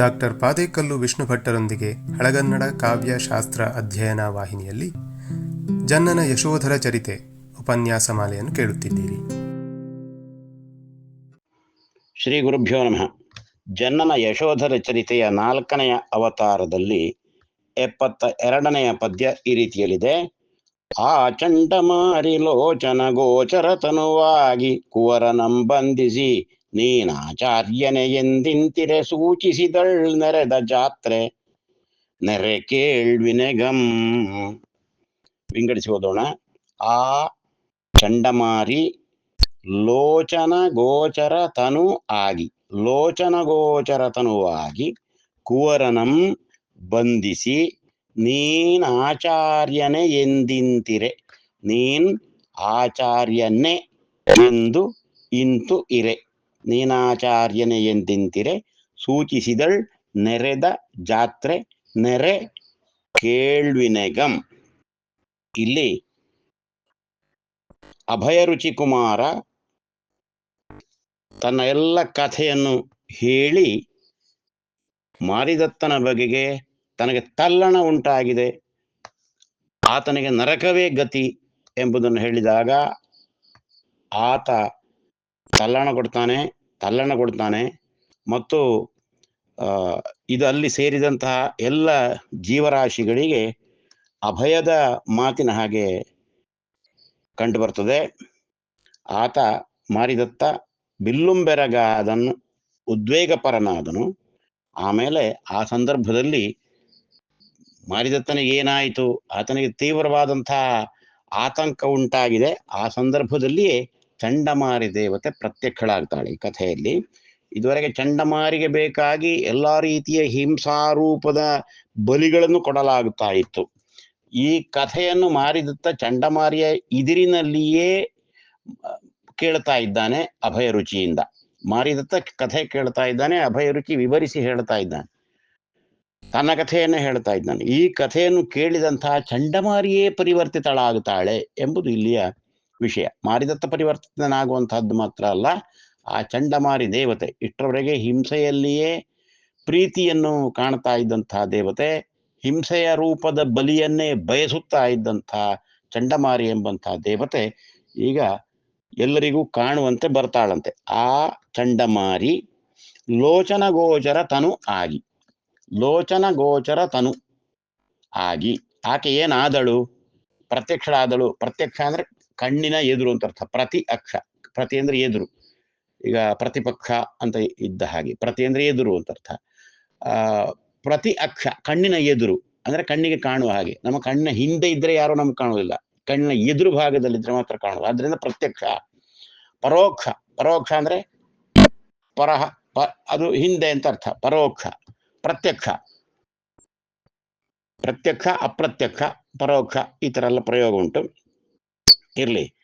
Doctor Padekallu Vishnu ಭಟ್ಟರೊಂದಿಗೆ ಹಳಗನ್ನಡ ಕಾವ್ಯ ಶಾಸ್ತ್ರ ಅಧ್ಯಯನ ವಾಹಿನಿಯಲ್ಲಿ ಜನ್ನನ ಯಶೋಧರ ಚರಿತೆ ಉಪನ್ಯಾಸ ಮಾಲೆಯನ್ನು ಕೇಳುತ್ತಿದ್ದೀರಿ. ಶ್ರೀ ಗುರುಭ್ಯೋ ನಮಃ. ಜನ್ನನ ಯಶೋಧರ ಚರಿತೆಯ ನಾಲ್ಕನೆಯ ಅವತಾರದಲ್ಲಿ ಎಪ್ಪತ್ತ ಎರಡನೆಯ ಪದ್ಯ ಈ ರೀತಿಯಲ್ಲಿದೆ. ಆ ಚಂಡಮಾರಿ ಲೋಚನ ಗೋಚರ ತನುವಾಗಿ ಕುವರನಂ ಬಂಧಿಸಿ ನೀನಾಚಾರ್ಯನೆ ಎಂದಿಂತಿರೆ ಸೂಚಿಸಿದಳ್ ನೆರೆದ ಜಾತ್ರೆ. ನೆರೆ ಕೇಳ್ವಿನೆಗಂ ವಿಂಗಡಿಸಿ ಓದೋಣ. ಆ ಚಂಡಮಾರಿ ಲೋಚನ ಗೋಚರ ತನು ಆಗಿ. ಲೋಚನ ಗೋಚರ ತನುವಾಗಿ ಕುವರನಂ ಬಂಧಿಸಿ ನೀನ್ ಆಚಾರ್ಯನೆ ಎಂದಿಂತಿರೆ. ನೀನ್ ಆಚಾರ್ಯನೇ ಎಂದು ಇಂತು ಇರೆ. ನೀನಾಚಾರ್ಯನೇ ಎಂದಿಂತಿರೆ? ಸೂಚಿಸಿದಳ್ ನೆರೆದ ಜಾತ್ರೆ, ನೆರೆ ಕೇಳ್ವಿನೆಗಂ. ಇಲ್ಲಿ ಅಭಯರುಚಿ ಕುಮಾರ ತನ್ನ ಎಲ್ಲ ಕಥೆಯನ್ನು ಹೇಳಿ ಮಾರಿದತ್ತನ ಬಗೆಗೆ ತನಗೆ ತಲ್ಲಣ ಉಂಟಾಗಿದೆ. ಆತನಿಗೆ ನರಕವೇ ಗತಿ ಎಂಬುದನ್ನು ಹೇಳಿದಾಗ ಆತ ತಲ್ಲಣ ಕೊಡ್ತಾನೆ. ತಲ್ಲಣ ಕೊಡ್ತಾನೆ. ಮತ್ತು ಇದು ಅಲ್ಲಿ ಸೇರಿದಂತಹ ಎಲ್ಲ ಜೀವರಾಶಿಗಳಿಗೆ ಅಭಯದ ಮಾತಿನ ಹಾಗೆ ಕಂಡುಬರ್ತದೆ. ಆತ ಮಾರಿದತ್ತ ಬಿಲ್ಲುಂಬೆರಗಾದನು, ಉದ್ವೇಗಪರನಾದನು. ಆಮೇಲೆ ಆ ಸಂದರ್ಭದಲ್ಲಿ ಮಾರಿದತ್ತನಿಗೆ ಏನಾಯಿತು? ಆತನಿಗೆ ತೀವ್ರವಾದಂತಹ ಆತಂಕ ಉಂಟಾಗಿದೆ. ಆ ಸಂದರ್ಭದಲ್ಲಿಯೇ ಚಂಡಮಾರಿ ದೇವತೆ ಪ್ರತ್ಯಕ್ಷಳಾಗ್ತಾಳೆ ಈ ಕಥೆಯಲ್ಲಿ. ಇದುವರೆಗೆ ಚಂಡಮಾರಿಗೆ ಬೇಕಾಗಿ ಎಲ್ಲ ರೀತಿಯ ಹಿಂಸಾರೂಪದ ಬಲಿಗಳನ್ನು ಕೊಡಲಾಗುತ್ತಾ ಇತ್ತು. ಈ ಕಥೆಯನ್ನು ಮಾರಿದತ್ತ ಚಂಡಮಾರಿಯ ಇದಿರಿನಲ್ಲಿಯೇ ಕೇಳ್ತಾ ಇದ್ದಾನೆ ಅಭಯ ರುಚಿಯಿಂದ. ಮಾರಿದತ್ತ ಕಥೆ ಕೇಳ್ತಾ ಇದ್ದಾನೆ, ಅಭಯ ರುಚಿ ವಿವರಿಸಿ ಹೇಳ್ತಾ ಇದ್ದಾನೆ. ತನ್ನ ಕಥೆಯನ್ನು ಹೇಳ್ತಾ ಇದ್ದಾನೆ. ಈ ಕಥೆಯನ್ನು ಕೇಳಿದಂತಹ ಚಂಡಮಾರಿಯೇ ಪರಿವರ್ತಿತಳಾಗುತ್ತಾಳೆ ಎಂಬುದು ಇಲ್ಲಿಯ ವಿಷಯ. ಮಾರಿದತ್ತ ಪರಿವರ್ತನಾಗುವಂತಹದ್ದು ಮಾತ್ರ ಅಲ್ಲ, ಆ ಚಂಡಮಾರಿ ದೇವತೆ ಇಷ್ಟರವರೆಗೆ ಹಿಂಸೆಯಲ್ಲಿಯೇ ಪ್ರೀತಿಯನ್ನು ಕಾಣ್ತಾ ಇದ್ದಂತಹ ದೇವತೆ, ಹಿಂಸೆಯ ರೂಪದ ಬಲಿಯನ್ನೇ ಬಯಸುತ್ತಾ ಇದ್ದಂಥ ಚಂಡಮಾರಿ ಎಂಬಂತಹ ದೇವತೆ, ಈಗ ಎಲ್ಲರಿಗೂ ಕಾಣುವಂತೆ ಬರ್ತಾಳಂತೆ. ಆ ಚಂಡಮಾರಿ ಲೋಚನ ಗೋಚರ ತನು ಆಗಿ. ಲೋಚನ ಗೋಚರ ತನು ಆಗಿ. ಆಕೆ ಏನಾದಳು? ಪ್ರತ್ಯಕ್ಷಳಾದಳು. ಪ್ರತ್ಯಕ್ಷ ಅಂದ್ರೆ ಕಣ್ಣಿನ ಎದುರು ಅಂತ ಅರ್ಥ. ಪ್ರತಿ ಅಕ್ಷ, ಪ್ರತಿ ಅಂದ್ರೆ ಎದುರು. ಈಗ ಪ್ರತಿಪಕ್ಷ ಅಂತ ಇದ್ದ ಹಾಗೆ, ಪ್ರತಿ ಅಂದ್ರೆ ಎದುರು ಅಂತ ಅರ್ಥ. ಪ್ರತಿ ಅಕ್ಷ, ಕಣ್ಣಿನ ಎದುರು, ಅಂದ್ರೆ ಕಣ್ಣಿಗೆ ಕಾಣುವ ಹಾಗೆ. ನಮ್ಮ ಕಣ್ಣಿನ ಹಿಂದೆ ಇದ್ರೆ ಯಾರು ನಮ್ಗೆ ಕಾಣುವುದಿಲ್ಲ. ಕಣ್ಣಿನ ಎದುರು ಭಾಗದಲ್ಲಿದ್ರೆ ಮಾತ್ರ ಕಾಣುವ ಆದ್ರಿಂದ ಪ್ರತ್ಯಕ್ಷ. ಪರೋಕ್ಷ ಪರೋಕ್ಷ ಅಂದ್ರೆ ಪರಹ, ಪ, ಅದು ಹಿಂದೆ ಅಂತ ಅರ್ಥ. ಪರೋಕ್ಷ, ಪ್ರತ್ಯಕ್ಷ. ಪ್ರತ್ಯಕ್ಷ, ಅಪ್ರತ್ಯಕ್ಷ, ಪರೋಕ್ಷ, ಈ ತರ ಎಲ್ಲ ಪ್ರಯೋಗ ಉಂಟು. ಇರ್ಲಿ.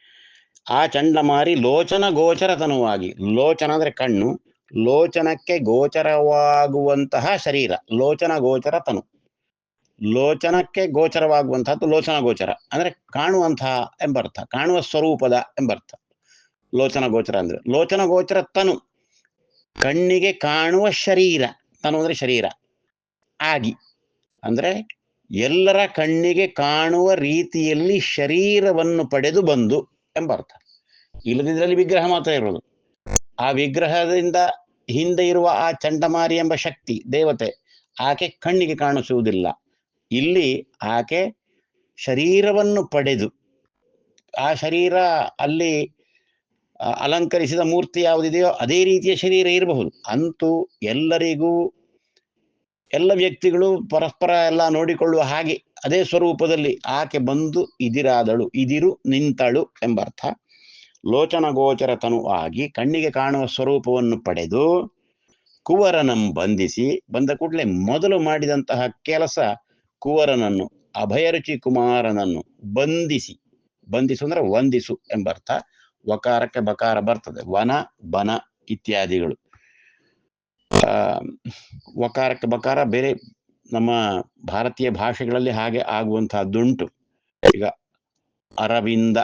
ಆ ಚಂಡಮಾರಿ ಲೋಚನ ಗೋಚರತನವಾಗಿ, ಲೋಚನ ಅಂದ್ರೆ ಕಣ್ಣು, ಲೋಚನಕ್ಕೆ ಗೋಚರವಾಗುವಂತಹ ಶರೀರ, ಲೋಚನ ಗೋಚರ ತನು ಲೋಚನಕ್ಕೆ ಗೋಚರವಾಗುವಂತಹದ್ದು ಲೋಚನ ಗೋಚರ, ಅಂದ್ರೆ ಕಾಣುವಂತಹ ಎಂಬರ್ಥ, ಕಾಣುವ ಸ್ವರೂಪದ ಎಂಬರ್ಥ. ಲೋಚನ ಗೋಚರ ಅಂದ್ರೆ, ಲೋಚನ ಗೋಚರ ತನು ಕಣ್ಣಿಗೆ ಕಾಣುವ ಶರೀರ, ತನು ಅಂದ್ರೆ ಶರೀರ. ಆಗಿ, ಅಂದ್ರೆ ಎಲ್ಲರ ಕಣ್ಣಿಗೆ ಕಾಣುವ ರೀತಿಯಲ್ಲಿ ಶರೀರವನ್ನು ಪಡೆದು ಬಂದು ಎಂಬರ್ಥ. ಇಲ್ಲದಿದ್ದರಲ್ಲಿ ವಿಗ್ರಹ ಮಾತ್ರ ಇರೋದು ಆ ವಿಗ್ರಹದಿಂದ ಹಿಂದೆ ಇರುವ ಆ ಚಂಡಮಾರಿ ಎಂಬ ಶಕ್ತಿ, ದೇವತೆ, ಆಕೆ ಕಣ್ಣಿಗೆ ಕಾಣಿಸುವುದಿಲ್ಲ. ಇಲ್ಲಿ ಆಕೆ ಶರೀರವನ್ನು ಪಡೆದು, ಆ ಶರೀರ ಅಲ್ಲಿ, ಅಲಂಕರಿಸಿದ ಮೂರ್ತಿ ಯಾವುದಿದೆಯೋ ಅದೇ ರೀತಿಯ ಶರೀರ ಇರಬಹುದು. ಅಂತೂ ಎಲ್ಲರಿಗೂ ಎಲ್ಲ ವ್ಯಕ್ತಿಗಳು ಪರಸ್ಪರ ಎಲ್ಲ ನೋಡಿಕೊಳ್ಳುವ ಹಾಗೆ ಅದೇ ಸ್ವರೂಪದಲ್ಲಿ ಆಕೆ ಬಂದು ಇದಿರಾದಳು, ಇದಿರು, ನಿಂತಳು ಎಂಬರ್ಥ. ಲೋಚನ ಗೋಚರ ತನು ಆಗಿ ಕಣ್ಣಿಗೆ ಕಾಣುವ ಸ್ವರೂಪವನ್ನು ಪಡೆದು ಕುವರನಂ ಬಂಧಿಸಿ, ಬಂದ ಕೂಡಲೇ ಮೊದಲು ಮಾಡಿದಂತಹ ಕೆಲಸ ಕುವರನನ್ನು, ಅಭಯರುಚಿ ಕುಮಾರನನ್ನು ಬಂಧಿಸಿ, ಬಂಧಿಸು ಅಂದ್ರೆ ವಂದಿಸು ಎಂಬರ್ಥ. ವಕಾರಕ್ಕೆ ಬಕಾರ ಬರ್ತದೆ, ವನ, ಬನ ಇತ್ಯಾದಿಗಳು. ವಕಾರಕ್ಕೆ ಬಕಾರ ಬೇರೆ ನಮ್ಮ ಭಾರತೀಯ ಭಾಷೆಗಳಲ್ಲಿ ಹಾಗೆ ಆಗುವಂತಹದ್ದುಂಟು ಈಗ ಅರವಿಂದ,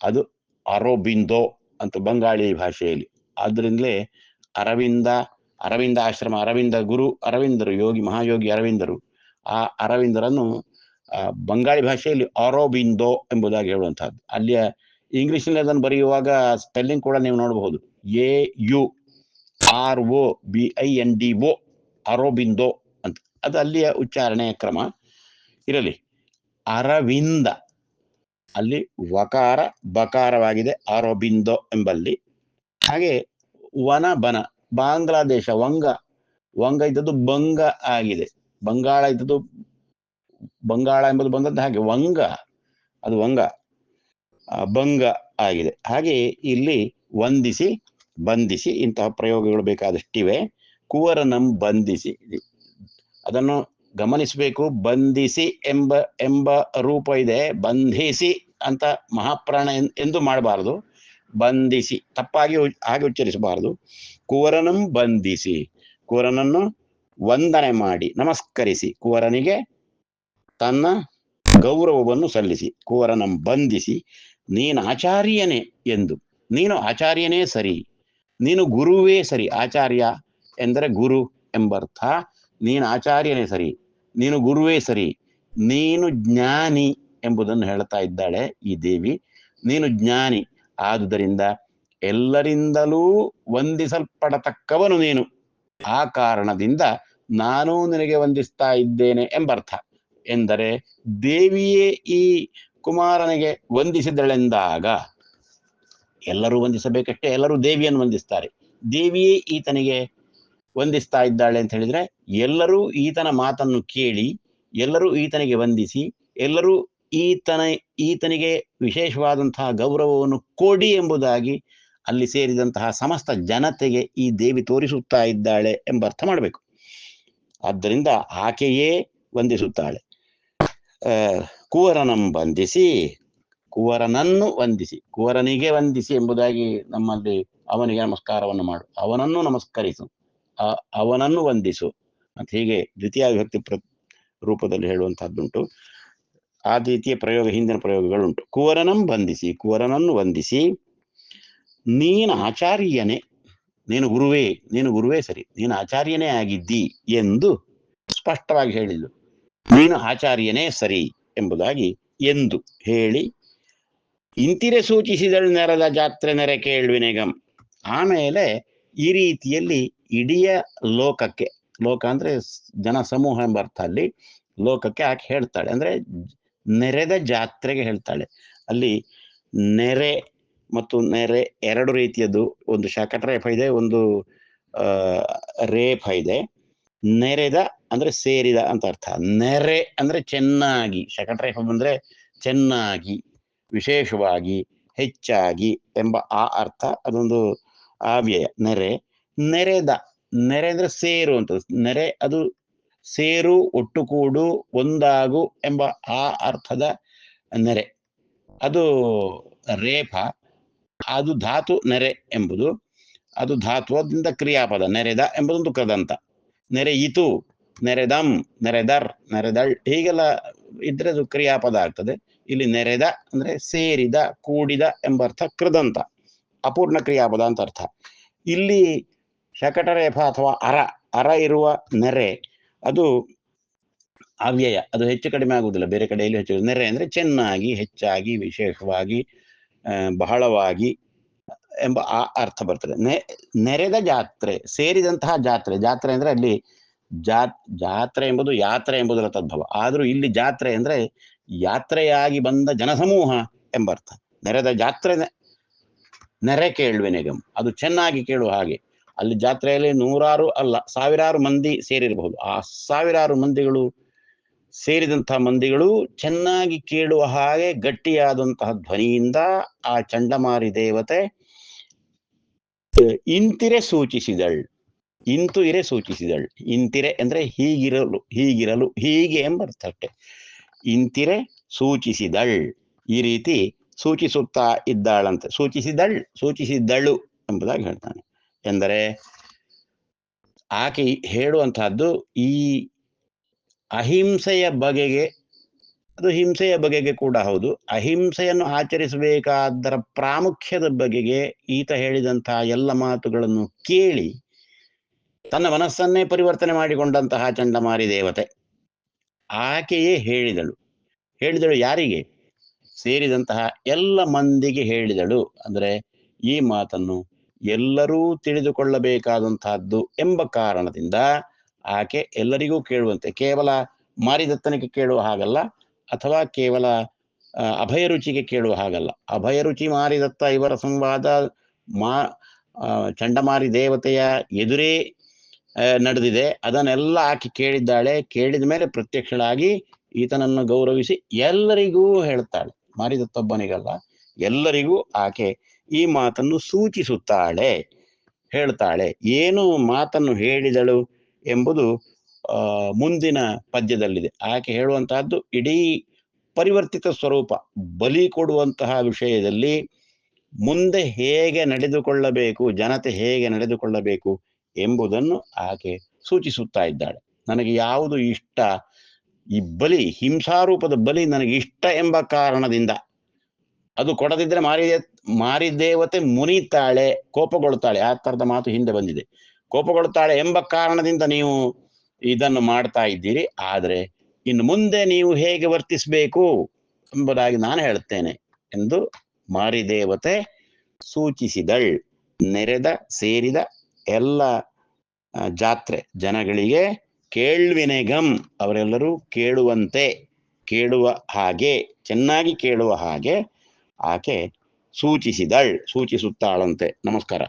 ಅದು ಅರೋಬಿಂದೋ ಅಂತ ಬಂಗಾಳಿ ಭಾಷೆಯಲ್ಲಿ. ಆದ್ರಿಂದಲೇ ಅರವಿಂದ ಅರವಿಂದ ಆಶ್ರಮ, ಅರವಿಂದ ಗುರು, ಅರವಿಂದರು, ಯೋಗಿ, ಮಹಾಯೋಗಿ, ಅರವಿಂದರು, ಆ ಅರವಿಂದರನ್ನು ಬಂಗಾಳಿ ಭಾಷೆಯಲ್ಲಿ ಅರೋಬಿಂದೋ ಎಂಬುದಾಗಿ ಹೇಳುವಂತಹದ್ದು ಅಲ್ಲಿಯ ಇಂಗ್ಲಿಷ್ನಲ್ಲಿ ಅದನ್ನು ಬರೆಯುವಾಗ ಸ್ಪೆಲ್ಲಿಂಗ್ ಕೂಡ ನೀವು ನೋಡಬಹುದು. A U R O B I N D O Aurobindo ಅಂತ. ಅದು ಅಲ್ಲಿಯ ಉಚ್ಚಾರಣೆಯ ಕ್ರಮ. ಇರಲಿ. ಅರವಿಂದ. ಅಲ್ಲಿ ವಕಾರ, ಬಕಾರವಾಗಿದೆ. ಅರೋಬಿಂದೋ ಎಂಬಲ್ಲಿ. ಹಾಗೆ ವನ, ಬನ. ಬಾಂಗ್ಲಾದೇಶ, ವಂಗ. ವಂಗ ಇದ್ದದ್ದು ಬಂಗ ಆಗಿದೆ. ಬಂಗಾಳ ಇದ್ದದ್ದು ಬಂಗಾಳ ಎಂಬುದು ಬಂದದ್ದು ಹಾಗೆ ವಂಗ. ಅದು ವಂಗ. ಭಂಗ ಆಗಿದೆ. ಹಾಗೆ ಇಲ್ಲಿ ವಂದಿಸಿ ಬಂಧಿಸಿ ಇಂತಹ ಪ್ರಯೋಗಗಳು ಬೇಕಾದಷ್ಟಿವೆ. ಕುವರನಂ ಬಂಧಿಸಿ. ಅದನ್ನು ಗಮನಿಸಬೇಕು, ಬಂಧಿಸಿ ಎಂಬ ಎಂಬ ರೂಪ ಇದೆ. ಬಂಧಿಸಿ ಅಂತ ಮಹಾಪ್ರಾಣ ಎಂದು ಮಾಡಬಾರದು. ಬಂಧಿಸಿ, ತಪ್ಪಾಗಿ ಹಾಗೆ ಉಚ್ಚರಿಸಬಾರದು. ಕುವರನಂ ಬಂಧಿಸಿ. ಕುವರನನ್ನು ವಂದನೆ ಮಾಡಿ, ನಮಸ್ಕರಿಸಿ. ಕುವರನಿಗೆ ತನ್ನ ಗೌರವವನ್ನು ಸಲ್ಲಿಸಿ. ಕುವರನಂ ಬಂಧಿಸಿ, ನೀನು ಆಚಾರ್ಯನೇ ಎಂದು. ನೀನು ಆಚಾರ್ಯನೇ ಸರಿ. ನೀನು ಗುರುವೇ ಸರಿ, ಆಚಾರ್ಯ ಎಂದರೆ ಗುರು ಎಂಬರ್ಥ. ನೀನು ಆಚಾರ್ಯನೇ ಸರಿ, ನೀನು ಗುರುವೇ ಸರಿ, ನೀನು ಜ್ಞಾನಿ ಎಂಬುದನ್ನು ಹೇಳ್ತಾ ಇದ್ದಾಳೆ ಈ ದೇವಿ. ನೀನು ಜ್ಞಾನಿ, ಆದುದರಿಂದ ಎಲ್ಲರಿಂದಲೂ ವಂದಿಸಲ್ಪಡತಕ್ಕವನು ನೀನು. ಆ ಕಾರಣದಿಂದ ನಾನು ನಿನಗೆ ವಂದಿಸ್ತಾ ಇದ್ದೇನೆ ಎಂಬರ್ಥ. ಎಂದರೆ ದೇವಿಯೇ ಈ ಕುಮಾರನಿಗೆ ವಂದಿಸಿದಳೆಂದಾಗ ಎಲ್ಲರೂ ವಂದಿಸಬೇಕಷ್ಟೇ, ಎಲ್ಲರೂ ದೇವಿಯನ್ನು ವಂದಿಸ್ತಾರೆ. ದೇವಿಯೇ ಈತನಿಗೆ ವಂದಿಸ್ತಾ ಇದ್ದಾಳೆ ಅಂತ ಹೇಳಿದ್ರೆ, ಎಲ್ಲರೂ ಈತನ ಮಾತನ್ನು ಕೇಳಿ, ಎಲ್ಲರೂ ಈತನಿಗೆ ವಂದಿಸಿ, ಎಲ್ಲರೂ ಈತನ, ಈತನಿಗೆ ವಿಶೇಷವಾದಂತಹ ಗೌರವವನ್ನು ಕೊಡಿ ಎಂಬುದಾಗಿ ಅಲ್ಲಿ ಸೇರಿದಂತಹ ಸಮಸ್ತ ಜನತೆಗೆ ಈ ದೇವಿ ತೋರಿಸುತ್ತಾ ಇದ್ದಾಳೆ ಎಂಬ ಅರ್ಥ ಮಾಡಬೇಕು. ಆದ್ದರಿಂದ ಆಕೆಯೇ ವಂದಿಸುತ್ತಾಳೆ. ಕುವರನಂ ಬಂಧಿಸಿ ಕುವರನನ್ನು ವಂದಿಸಿ, ಕುವರನಿಗೆ ವಂದಿಸಿ ಎಂಬುದಾಗಿ ನಮ್ಮಲ್ಲಿ ಅವನಿಗೆ ನಮಸ್ಕಾರವನ್ನು ಮಾಡು. ಅವನನ್ನು ನಮಸ್ಕರಿಸು ಅವನನ್ನು ವಂದಿಸು. ಅಂತ ಹೀಗೆ ದ್ವಿತೀಯ ವಿಭಕ್ತಿ ಪ್ರ, ರೂಪದಲ್ಲಿ ಹೇಳುವಂತಹದ್ದುಂಟು. ಆ ದ್ವಿತೀಯ ಪ್ರಯೋಗ, ಹಿಂದಿನ ಪ್ರಯೋಗಗಳುಂಟು. ಕುವರನನ್ನು ವಂದಿಸಿ ಕುವರನನ್ನು ವಂದಿಸಿ, ನೀನು ಆಚಾರ್ಯನೇ, ನೀನು ಗುರುವೇ ನೀನು ಗುರುವೇ ಸರಿ, ನೀನು ಆಚಾರ್ಯನೇ ಆಗಿದ್ದಿ ಎಂದು ಸ್ಪಷ್ಟವಾಗಿ ಹೇಳಿದ್ದು ನೀನು ಆಚಾರ್ಯನೇ ಸರಿ ಎಂಬುದಾಗಿ ಎಂದು ಹೇಳಿ ಇಂತಿರೆ ಸೂಚಿಸಿದಳು ನೆರೆದ ಜಾತ್ರೆ ನೆರೆ ಕೇಳ್ವಿನೆಗಂ ಆಮೇಲೆ ಈ ರೀತಿಯಲ್ಲಿ ಇಡೀ ಲೋಕಕ್ಕೆ, ಲೋಕ ಅಂದ್ರೆ ಜನ ಸಮೂಹ ಎಂಬ ಅರ್ಥ ಅಲ್ಲಿ, ಲೋಕಕ್ಕೆ ಆಕೆ ಹೇಳ್ತಾಳೆ. ಅಂದ್ರೆ ನೆರೆದ ಜಾತ್ರೆಗೆ ಹೇಳ್ತಾಳೆ. ಅಲ್ಲಿ ನೆರೆ ಮತ್ತು ನೆರೆ ಎರಡು ರೀತಿಯದ್ದು ಒಂದು ಶಕಟರೇಫ ಇದೆ, ಒಂದು ರೇಫ ಇದೆ. ನೆರೆದ ಅಂದ್ರೆ ಸೇರಿದ ಅಂತ ಅರ್ಥ. ನೆರೆ ಅಂದ್ರೆ ಚೆನ್ನಾಗಿ ಶಕಟರೇಫ ಬಂದ್ರೆ ಚೆನ್ನಾಗಿ. ವಿಶೇಷವಾಗಿ ಹೆಚ್ಚಾಗಿ ಎಂಬ ಆ ಅರ್ಥ ಅದೊಂದು ಅವ್ಯಯ ನೆರೆ. ನೆರೆದ, ನೆರೆ ಅಂದ್ರೆ ಸೇರು ಅಂತ ನೆರೆ ಅದು ಸೇರು ಒಟ್ಟುಕೂಡು ಒಂದಾಗು ಎಂಬ ಆ ಅರ್ಥದ ನೆರೆ. ಅದು ರೇಫ, ಅದು ಧಾತು ನೆರೆ ಎಂಬುದು. ಅದು ಧಾತುವದಿಂದ ಕ್ರಿಯಾಪದ, ನೆರೆದ ಎಂಬುದೊಂದು ಕದಂತ. ನೆರೆಯಿತು ನೆರೆದಂ, ನೆರೆದರ್, ನೆರೆದಳ್ ಹೀಗೆಲ್ಲ ಇದ್ರೆ ಅದು ಕ್ರಿಯಾಪದ ಆಗ್ತದೆ. ಇಲ್ಲಿ ನೆರೆದ ಅಂದ್ರೆ ಸೇರಿದ, ಕೂಡಿದ ಎಂಬ ಅರ್ಥ ಕೃದಂತ, ಅಪೂರ್ಣ ಕ್ರಿಯಾಪದ ಅಂತ ಅರ್ಥ. ಇಲ್ಲಿ ಶಕಟರೇಫ ಅಥವಾ ಅರ ಅರ ಇರುವ ನೆರೆ, ಅದು ಅವ್ಯಯ, ಅದು ಹೆಚ್ಚು ಕಡಿಮೆ ಆಗುವುದಿಲ್ಲ, ಬೇರೆ ಕಡೆಯಲ್ಲಿ ಹೆಚ್ಚು ನೆರೆ ಅಂದ್ರೆ ಚೆನ್ನಾಗಿ, ಹೆಚ್ಚಾಗಿ, ವಿಶೇಷವಾಗಿ ಬಹಳವಾಗಿ ಎಂಬ ಆ ಅರ್ಥ ಬರ್ತದೆ. ನೆ, ನೆರೆದ ಜಾತ್ರೆ, ಸೇರಿದಂತಹ ಜಾತ್ರೆ ಜಾತ್ರೆ ಅಂದ್ರೆ ಅಲ್ಲಿ ಜಾತ್, ಜಾತ್ರೆ ಎಂಬುದು ಯಾತ್ರೆ ಎಂಬುದರ ತದ್ಭವ. ಆದರೂ ಇಲ್ಲಿ ಜಾತ್ರೆ ಅಂದ್ರೆ ಯಾತ್ರೆಯಾಗಿ ಬಂದ ಜನಸಮೂಹ ಎಂಬರ್ಥ. ನೆರೆದ ಜಾತ್ರೆ ನೆರೆ ಕೇಳುವೆನೆಗಂ ಅದು ಚೆನ್ನಾಗಿ ಕೇಳುವ ಹಾಗೆ. ಅಲ್ಲಿ ಜಾತ್ರೆಯಲ್ಲಿ ನೂರಾರು ಅಲ್ಲ, ಸಾವಿರಾರು ಮಂದಿ ಸೇರಿರಬಹುದು. ಆ ಸಾವಿರಾರು ಮಂದಿಗಳು ಸೇರಿದಂತಹ ಮಂದಿಗಳು ಚೆನ್ನಾಗಿ ಕೇಳುವ ಹಾಗೆ ಗಟ್ಟಿಯಾದಂತಹ ಧ್ವನಿಯಿಂದ ಆ ಚಂಡಮಾರಿ ದೇವತೆ ಇಂತಿರೆ ಸೂಚಿಸಿದಳ್. ಇಂತು ಇರೆ ಸೂಚಿಸಿದಳ್. ಇಂತಿರೆ ಅಂದ್ರೆ ಹೀಗಿರಲು ಹೀಗಿರಲು, ಹೀಗೆ ಎಂಬರ್ಥಟ್ಟೆ ಇಂತಿರೆ ಸೂಚಿಸಿದಳ್. ಈ ರೀತಿ ಸೂಚಿಸುತ್ತಾ ಇದ್ದಾಳಂತೆ. ಸೂಚಿಸಿದಳ್ ಸೂಚಿಸಿದಳು ಎಂಬುದಾಗಿ ಹೇಳ್ತಾನೆ. ಎಂದರೆ ಆಕೆ ಹೇಳುವಂತಹದ್ದು ಈ ಅಹಿಂಸೆಯ ಬಗೆಗೆ, ಅದು ಹಿಂಸೆಯ ಬಗೆಗೆ ಕೂಡ ಹೌದು. ಅಹಿಂಸೆಯನ್ನು ಆಚರಿಸಬೇಕಾದರ ಪ್ರಾಮುಖ್ಯದ ಬಗೆಗೆ ಈತ ಹೇಳಿದಂತಹ ಎಲ್ಲ ಮಾತುಗಳನ್ನು ಕೇಳಿ ತನ್ನ ಮನಸ್ಸನ್ನೇ ಪರಿವರ್ತನೆ ಮಾಡಿಕೊಂಡಂತಹ ಚಂಡಮಾರಿ ದೇವತೆ. ಆಕೆಯೇ ಹೇಳಿದಳು. ಹೇಳಿದಳು ಯಾರಿಗೆ? ಸೇರಿದಂತಹ ಎಲ್ಲ ಮಂದಿಗೆ ಹೇಳಿದಳು. ಅಂದರೆ ಈ ಮಾತನ್ನು ಎಲ್ಲರೂ ತಿಳಿದುಕೊಳ್ಳಬೇಕಾದಂತಹದ್ದು ಎಂಬ ಕಾರಣದಿಂದ ಆಕೆ ಎಲ್ಲರಿಗೂ ಕೇಳುವಂತೆ, ಕೇವಲ ಮಾರಿದತ್ತನಿಗೆ ಕೇಳುವ ಹಾಗಲ್ಲ, ಅಥವಾ ಕೇವಲ ಅಭಯ ರುಚಿಗೆ ಕೇಳುವ ಹಾಗಲ್ಲ. ಅಭಯ ರುಚಿ ಮಾರಿದತ್ತ ಇವರ ಸಂವಾದ, ಮಾ ಚಂಡಮಾರಿ ದೇವತೆಯ ಎದುರೇ ನಡೆದಿದೆ. ಅದನ್ನೆಲ್ಲ ಆಕೆ ಕೇಳಿದ್ದಾಳೆ. ಕೇಳಿದ ಮೇಲೆ ಪ್ರತ್ಯಕ್ಷಳಾಗಿ ಈತನನ್ನು ಗೌರವಿಸಿ ಎಲ್ಲರಿಗೂ ಹೇಳ್ತಾಳೆ. ಮಾರಿದತ್ತೊಬ್ಬನಿಗಲ್ಲ ಎಲ್ಲರಿಗೂ ಆಕೆ ಈ ಮಾತನ್ನು ಸೂಚಿಸುತ್ತಾಳೆ, ಹೇಳ್ತಾಳೆ. ಏನು ಮಾತನ್ನು ಹೇಳಿದಳು ಎಂಬುದು ಮುಂದಿನ ಪದ್ಯದಲ್ಲಿದೆ. ಆಕೆ ಹೇಳುವಂತಹದ್ದು ಇಡೀ ಪರಿವರ್ತಿತ ಸ್ವರೂಪ, ಬಲಿ ಕೊಡುವಂತಹ ವಿಷಯದಲ್ಲಿ ಮುಂದೆ ಹೇಗೆ ನಡೆದುಕೊಳ್ಳಬೇಕು, ಜನತೆ ಹೇಗೆ ನಡೆದುಕೊಳ್ಳಬೇಕು ಎಂಬುದನ್ನು ಆಕೆ ಸೂಚಿಸುತ್ತಾ ಇದ್ದಾಳೆ. ನನಗೆ ಯಾವುದು ಇಷ್ಟ? ಈ ಬಲಿ, ಹಿಂಸಾರೂಪದ ಬಲಿ ನನಗೆ ಇಷ್ಟ ಎಂಬ ಕಾರಣದಿಂದ. ಅದು ಕೊಡದಿದ್ರೆ ಮಾರಿ ಮಾರಿದೇವತೆ ಮುನಿತಾಳೆ ಕೋಪಗೊಳ್ತಾಳೆ ಆ ತರದ ಮಾತು ಹಿಂದೆ ಬಂದಿದೆ. ಕೋಪಗೊಳ್ತಾಳೆ ಎಂಬ ಕಾರಣದಿಂದ ನೀವು ಇದನ್ನು ಮಾಡ್ತಾ ಇದ್ದೀರಿ. ಆದರೆ ಇನ್ನು ಮುಂದೆ ನೀವು ಹೇಗೆ ವರ್ತಿಸಬೇಕು ಎಂಬುದಾಗಿ ನಾನು ಹೇಳುತ್ತೇನೆ ಎಂದು ಮಾರಿದೇವತೆ ಸೂಚಿಸಿದಳ್. ನೆರೆದ, ಸೇರಿದ ಎಲ್ಲ ಜಾತ್ರೆ ಜನಗಳಿಗೆ ಕೇಳ್ವಿನೆಗಂ ಅವರೆಲ್ಲರೂ ಕೇಳುವಂತೆ, ಕೇಳುವ ಹಾಗೆ, ಚೆನ್ನಾಗಿ ಕೇಳುವ ಹಾಗೆ ಆಕೆ ಸೂಚಿಸಿದಳ್, ಸೂಚಿಸುತ್ತಾಳಂತೆ. ನಮಸ್ಕಾರ.